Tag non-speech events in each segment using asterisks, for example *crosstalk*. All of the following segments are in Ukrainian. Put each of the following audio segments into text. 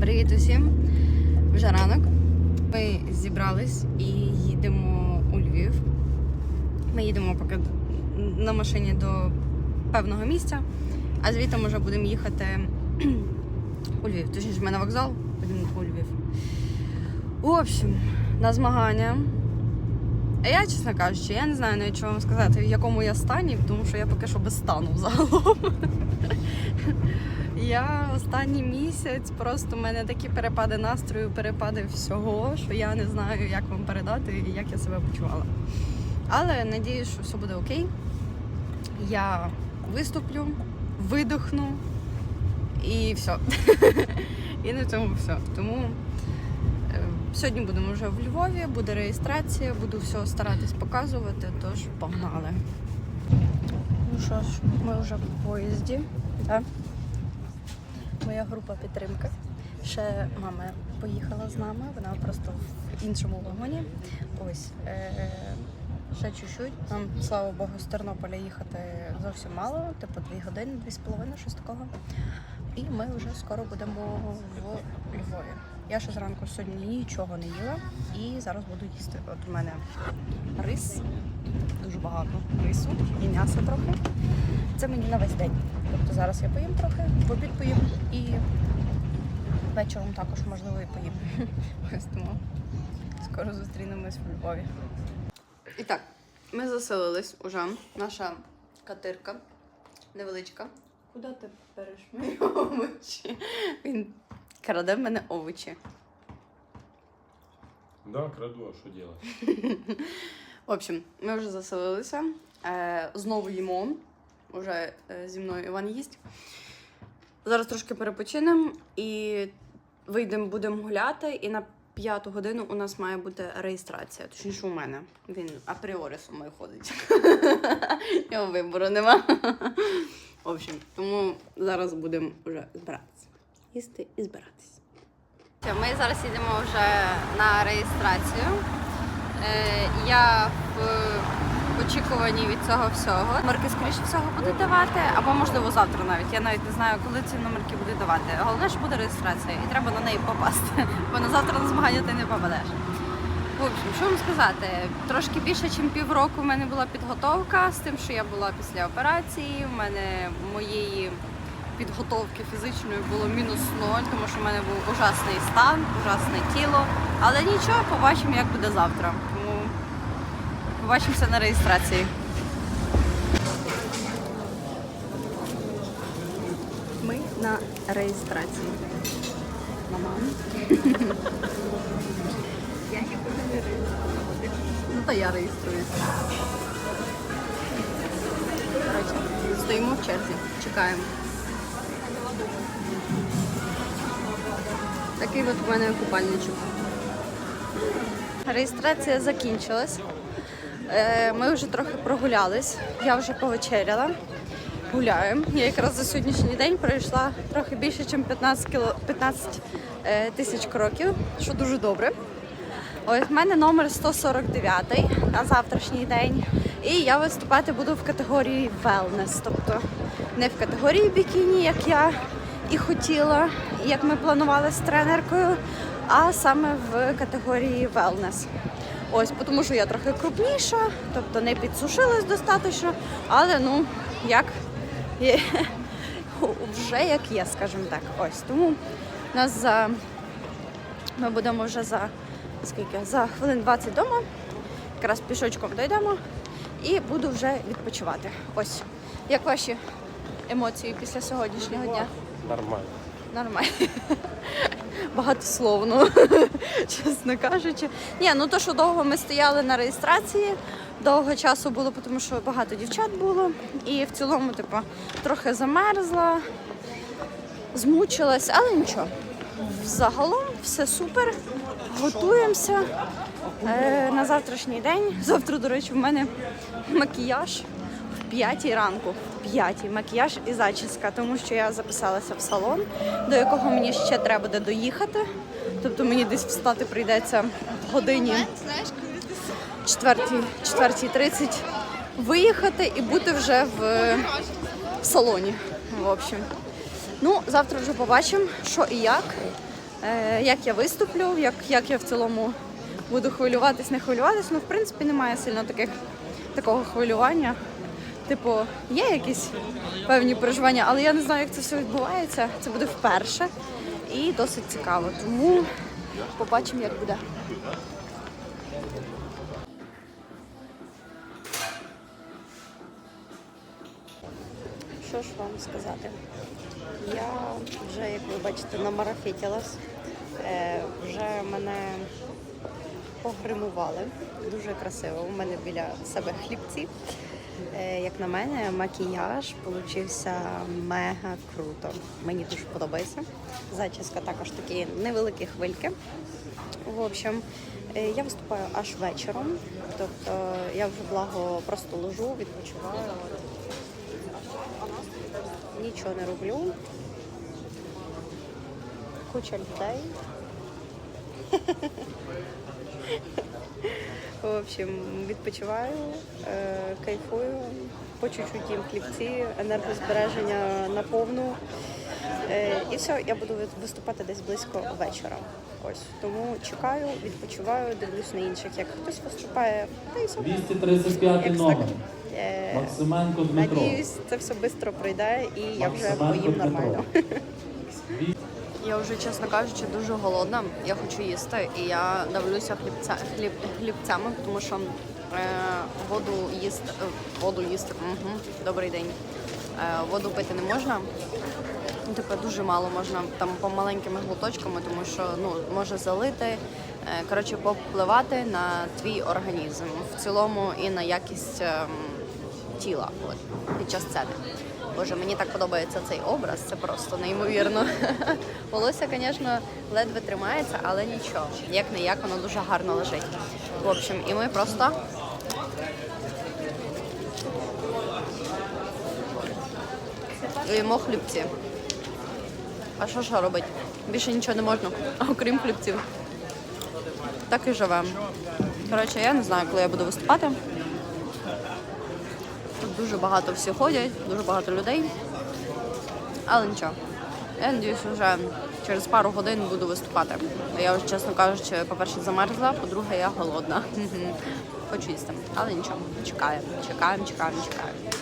Привіт усім! Вже ранок. Ми зібрались і їдемо у Львів. Ми їдемо поки на машині до певного місця, а звідти вже будемо їхати у Львів. Точніше, ми на вокзал, будемо у Львів. В общем, на змагання. А я, чесно кажучи, я не знаю навіть що вам сказати, в якому я стані, тому що я поки що без стану взагалом. Я останній місяць просто в мене такі перепади настрою, перепади всього, що я не знаю, як вам передати і як я себе почувала. Але надіюсь, що все буде окей. Я виступлю, видохну і все. І на цьому все. Тому е, сьогодні будемо вже в Львові, буде реєстрація, буду все старатись показувати, тож погнали. Ну що ж, ми вже в поїзді. Так? Моя група підтримки. Ще мама поїхала з нами, вона просто в іншому вагоні. Ось е- ще чуть-чуть. Нам, слава Богу, з Тернополя їхати зовсім мало, типу дві години, дві з половиною, щось такого. І ми вже скоро будемо в Львові. Я ще зранку сьогодні нічого не їла і зараз буду їсти. От у мене рис, дуже багато рису і м'яса трохи. Це мені на весь день. Тобто зараз я поїм трохи, в обід поїм і вечором також можливо і поїм. Ось тому скоро зустрінемось в Львові. І так, ми заселились уже. Наша катирка невеличка. Куди ти береш мої овочі? Краде в мене овочі. Да, краду, а что делать? В общем, ми вже заселилися. Е, знову їмо. Уже е, зі мною Іван їсть. Зараз трошки перепочинемо і вийдемо, будемо гуляти. І на п'яту годину у нас має бути реєстрація. Точніше, у мене. Він апріорі зі мною ходить. *laughs* Його вибору нема. В общем, тому зараз будемо вже збиратися. Їсти і збиратися. Ми зараз їдемо вже на реєстрацію. Е, Я в очікуванні від цього всього. Номерки, скоріше всього, будуть давати, або можливо завтра навіть. Я навіть не знаю, коли ці номерки будуть давати. Головне, що буде реєстрація, і треба на неї попасти. *laughs* Бо на завтра на змагання ти не попадеш. В общем, що вам сказати, трошки більше, ніж півроку в мене була підготовка з тим, що я була після операції. У мене моєї підготовки фізичної було мінус ноль, тому що в мене був ужасний стан, ужасне тіло. Але нічого, побачимо, як буде завтра. Тому побачимося на реєстрації. Ми на реєстрації. Мама. Я нікуди не реєструю. Ну та я реєструюся. Стоїмо в черзі, чекаємо. Такий от у мене купальничок. Реєстрація закінчилась. Е, Ми вже трохи прогулялись. Я вже повечеряла. Гуляємо. Я якраз за сьогоднішній день пройшла трохи більше, ніж 15 кіло 15 е, тисяч кроків, що дуже добре. Ось в мене номер 149 на завтрашній день. І я виступати буду в категорії wellness, тобто не в категорії бікіні, як я і хотіла, як ми планували з тренеркою, а саме в категорії wellness. Ось, тому що я трохи крупніша, тобто не підсушилась достатньо, але ну, як є, вже як є, скажімо так. Ось тому нас за ми будемо вже за скільки? За хвилин 20 вдома. Якраз пішочком дійдемо і буду вже відпочивати. Ось. Як ваші емоції після сьогоднішнього дня? Нормально. Нормально. *laughs* Багатословно, *laughs* чесно кажучи. Ні, ну то, що довго ми стояли на реєстрації, довго часу було, тому що багато дівчат було. І в цілому, типу, трохи замерзла, змучилась, але нічого. Загалом все супер. Готуємося е, на завтрашній день. Завтра, до речі, в мене макіяж п'ятій ранку. П'ятій макіяж і зачіска, тому що я записалася в салон, до якого мені ще треба буде доїхати. Тобто мені десь встати прийдеться в годині 4.30 виїхати і бути вже в, в салоні. В общем. Ну, завтра вже побачимо, що і як. е, як я виступлю, як, як я в цілому буду хвилюватись, не хвилюватись. Ну, в принципі, немає сильно таких такого хвилювання. Типу, є якісь певні переживання, але я не знаю, як це все відбувається. Це буде вперше і досить цікаво. Тому побачимо, як буде. Що ж вам сказати? Я вже, як ви бачите, намарафетілась. Е, вже мене погримували. Дуже красиво. У мене біля себе хлібці. Е, як на мене, макіяж получився мега круто. Мені дуже подобається. Зачіска також такі невеликі хвильки. В общем, е, я виступаю аж вечором. Тобто я вже благо просто лежу, відпочиваю. Нічого не роблю. Куча людей. *laughs* В общем, відпочиваю, е, кайфую, по чуть-чуть їм хлібці, енергозбереження на повну. Е, І все, я буду ви- виступати десь близько вечора. Ось тому чекаю, відпочиваю, дивлюсь на інших, як хтось виступає. Та й все. 235 Якось номер. Е, Максименко Дмитро. Надіюсь, це все швидко пройде і я вже поїм нормально. *laughs* Я вже, чесно кажучи, дуже голодна. Я хочу їсти, і я давлюся хлібця, хліб, хлібцями, тому що е, воду їсти, е, воду їсти. Угу. Добрий день. Е, воду пити не можна. Типу, дуже мало можна там по маленькими глоточками, тому що ну може залити. е, Коротше, попливати на твій організм в цілому і на якість ем, тіла от, під час сцени. Боже, мені так подобається цей образ, це просто неймовірно. *laughs* Волосся, звісно, ледве тримається, але нічого. Як не як, воно дуже гарно лежить. В общем, і ми просто. Їмо хлібці. А що що робить? Більше нічого не можна, *laughs* окрім хлібців. Так і живемо. Коротше, я не знаю, коли я буду виступати. Дуже багато всі ходять, дуже багато людей. Але нічого. Я надіюсь, вже через пару годин буду виступати. Я вже, чесно кажучи, по-перше, замерзла, по-друге, я голодна. *laughs* Хочу їсти. Але нічого, чекаємо, чекаємо, чекаємо, чекаємо.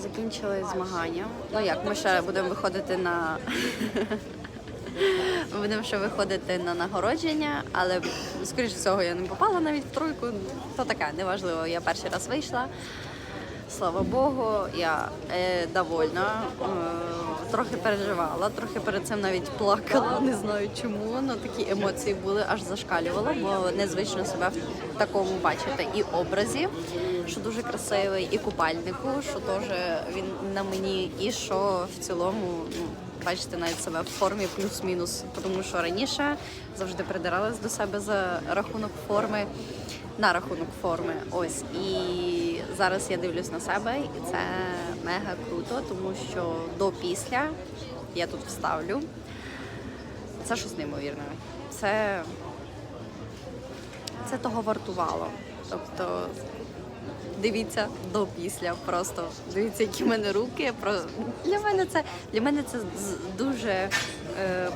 Закінчили змагання. Ну як, ми ще будемо виходити на. *laughs* Будемо ще виходити на нагородження, але скоріш всього я не попала навіть в тройку. То таке, неважливо. Я перший раз вийшла. Слава Богу, я е, довольна. Е, трохи переживала, трохи перед цим навіть плакала, не знаю чому. але такі емоції були, аж зашкалювала, бо незвично себе в такому бачити і образі, що дуже красивий, і купальнику, що теж він на мені, і що в цілому. Ну, Бачите навіть себе в формі плюс-мінус, тому що раніше завжди придиралась до себе за рахунок форми, на рахунок форми. Ось і зараз я дивлюсь на себе, і це мега круто, тому що до після я тут вставлю. Це щось неймовірне. Це, це того вартувало. Тобто дивіться до після. Просто дивіться, які в мене руки. Для мене це для мене це дуже е,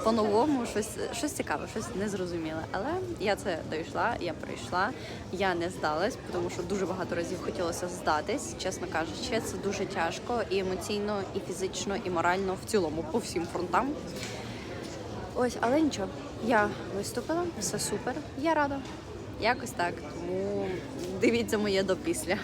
по-новому, щось, щось цікаве, щось незрозуміле. Але я це дійшла, я прийшла, я не здалась, тому що дуже багато разів хотілося здатись, чесно кажучи, це дуже тяжко і емоційно, і фізично, і морально в цілому по всім фронтам. Ось, але нічого, я виступила, все супер, я рада. Якось так. Тому дивіться моє до після.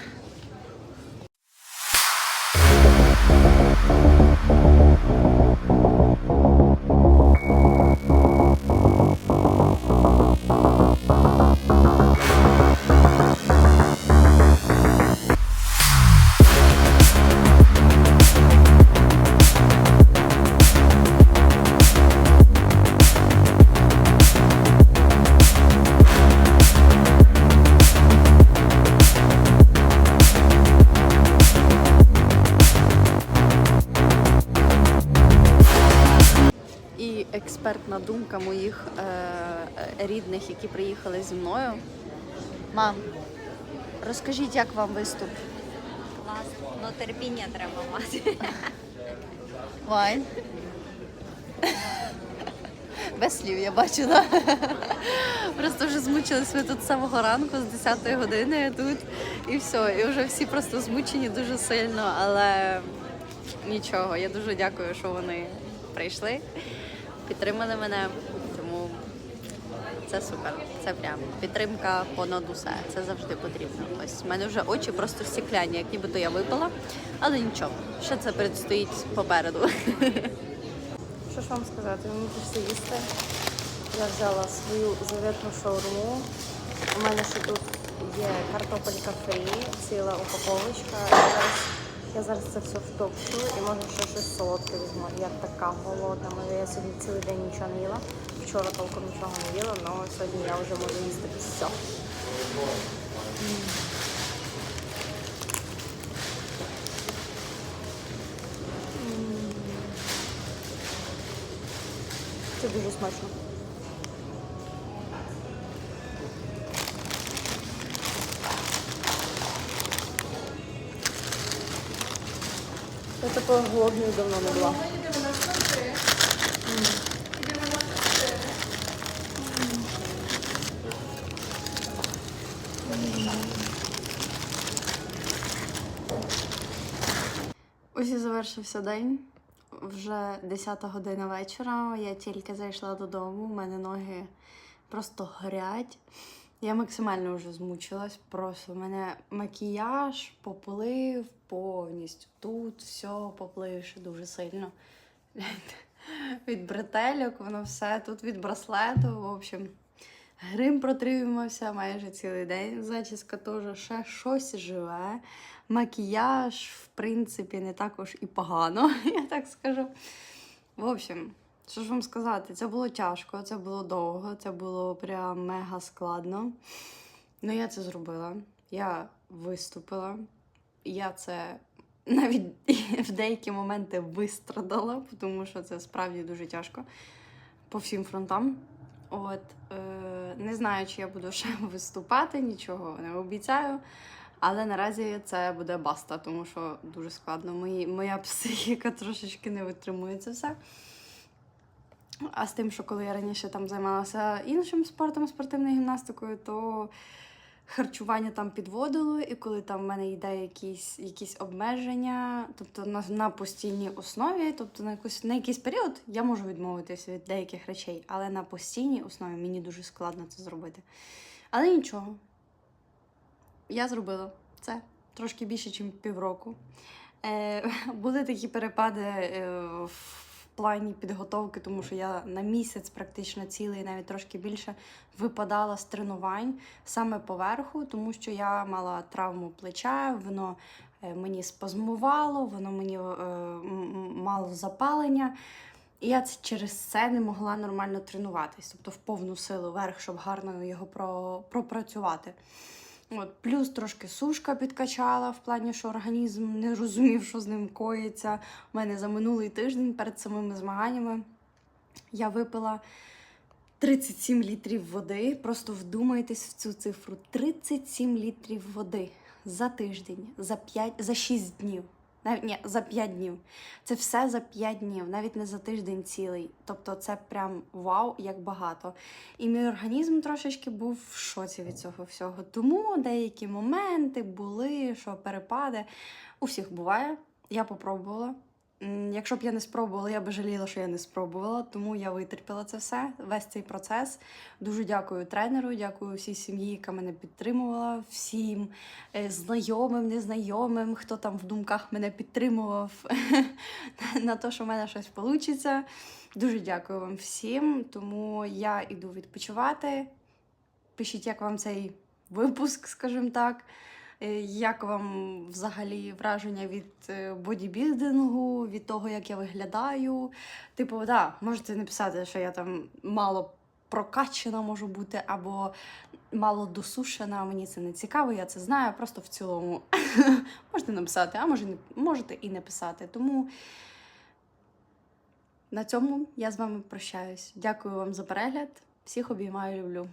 І експертна думка моїх е, е, рідних, які приїхали зі мною. Мам, розкажіть, як вам виступ? Класно, ну терпіння треба мати. Вайн. Без слів, я бачу, да? Просто вже змучились ми тут з самого ранку, з 10 години тут, і все. І вже всі просто змучені дуже сильно, але нічого. Я дуже дякую, що вони прийшли, підтримали мене. Тому це супер. Це прям підтримка понад усе. Це завжди потрібно. Ось в мене вже очі просто стікляні, як нібито я випала. Але нічого, ще це предстоїть попереду. *laughs* Що ж вам сказати? Ми пішли їсти. Я взяла свою заветну шаурму. У мене ще тут є картопелька фрі, ціла упаковочка. Я зараз, це все втопчу і може ще щось солодке візьму. Я така голодна. Може, я сьогодні цілий день нічого не їла. Вчора толком нічого не їла, але сьогодні я вже можу їсти все. Це дуже смачно. Я такою голодною давно не була. Ось і завершився день. Вже 10 година вечора. Я тільки зайшла додому. У мене ноги просто горять. Я максимально вже змучилась. Просто в мене макіяж поплив повністю. Тут все попливше дуже сильно. Від бретельок, воно все. Тут від браслету. В общем, грим протримався майже цілий день. Зачіска теж ще щось живе. Макіяж, в принципі, не також і погано, *laughs* я так скажу. В общем, що ж вам сказати, це було тяжко, це було довго, це було прям мега складно. Ну, я це зробила. Я виступила. Я це навіть *laughs* в деякі моменти вистрадала, тому що це справді дуже тяжко по всім фронтам. От, е, не знаю, чи я буду *laughs* ще виступати, нічого не обіцяю. Але наразі це буде баста, тому що дуже складно. Мої, моя *laughs* психіка трошечки не витримує це все. А з тим, що коли я раніше там займалася іншим спортом, спортивною гімнастикою, то харчування там підводило, і коли там в мене йде якісь, якісь обмеження, тобто на, на постійній основі, тобто на, якусь, на якийсь період я можу відмовитися від деяких речей, але на постійній основі мені дуже складно це зробити. Але нічого, я зробила це трошки більше, ніж півроку. Е, *laughs* були такі перепади е, в плані підготовки, тому що я на місяць практично цілий, навіть трошки більше, випадала з тренувань саме поверху, тому що я мала травму плеча, воно е, мені спазмувало, воно мені е, мало запалення. І я через це не могла нормально тренуватись, тобто в повну силу вверх, щоб гарно його про, пропрацювати. От, плюс трошки сушка підкачала в плані, що організм не розумів, що з ним коїться. У мене за минулий тиждень перед самими змаганнями я випила 37 літрів води. Просто вдумайтесь в цю цифру: 37 літрів води за тиждень, за 5, за 6 днів. Навіть ні, за 5 днів. Це все за 5 днів, навіть не за тиждень цілий. Тобто це прям вау, як багато. І мій організм трошечки був в шоці від цього всього. Тому деякі моменти були, що перепади. У всіх буває. Я попробувала. Якщо б я не спробувала, я би жаліла, що я не спробувала, тому я витерпіла це все, весь цей процес. Дуже дякую тренеру, дякую всій сім'ї, яка мене підтримувала, всім е, знайомим, незнайомим, хто там в думках мене підтримував *laughs* на те, що в мене щось вийде. Дуже дякую вам всім. Тому я іду відпочивати. Пишіть, як вам цей випуск, скажімо так. Е, Як вам взагалі враження від е, бодібілдингу, від того, як я виглядаю? Типу, да, можете написати, що я там мало прокачена можу бути, або мало досушена. Мені це не цікаво, я це знаю. Просто в цілому *laughs* можете написати, а може, можете і не писати. Тому на цьому я з вами прощаюсь. Дякую вам за перегляд. Всіх обіймаю, люблю.